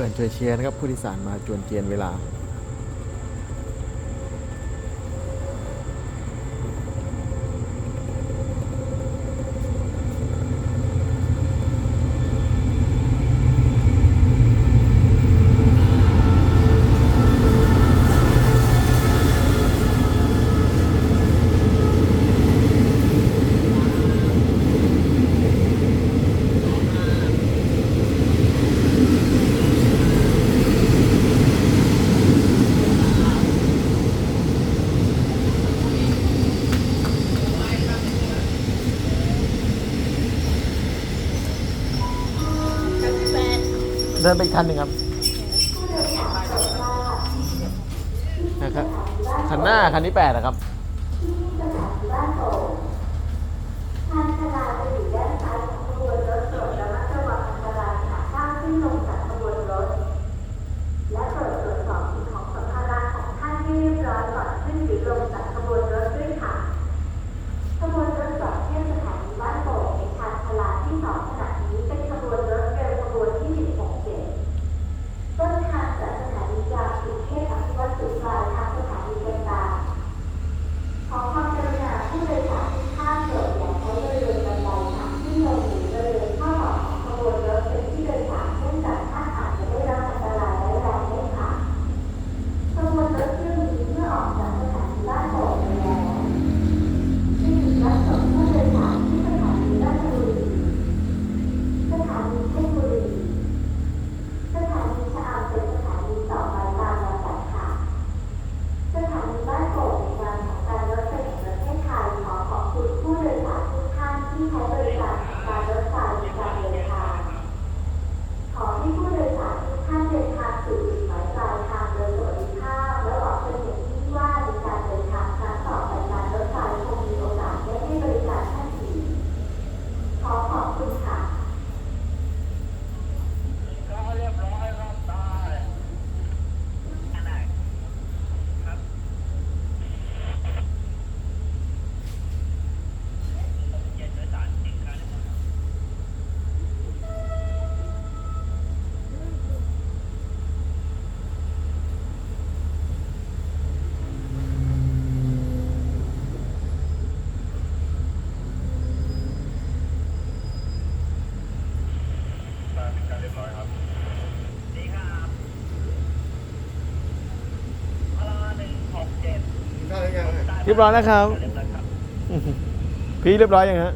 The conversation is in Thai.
พื่อนช่วยเชียร์นะครับผู้โดยสารมาจวนเจียนเวลา ชิญไปอีกท่านหนึ่งครับนะครับคันหน้าคันที่แปดนะครับ Thank you. เรียบร้อยนะครับ พี่เรียบร้อยยังฮะ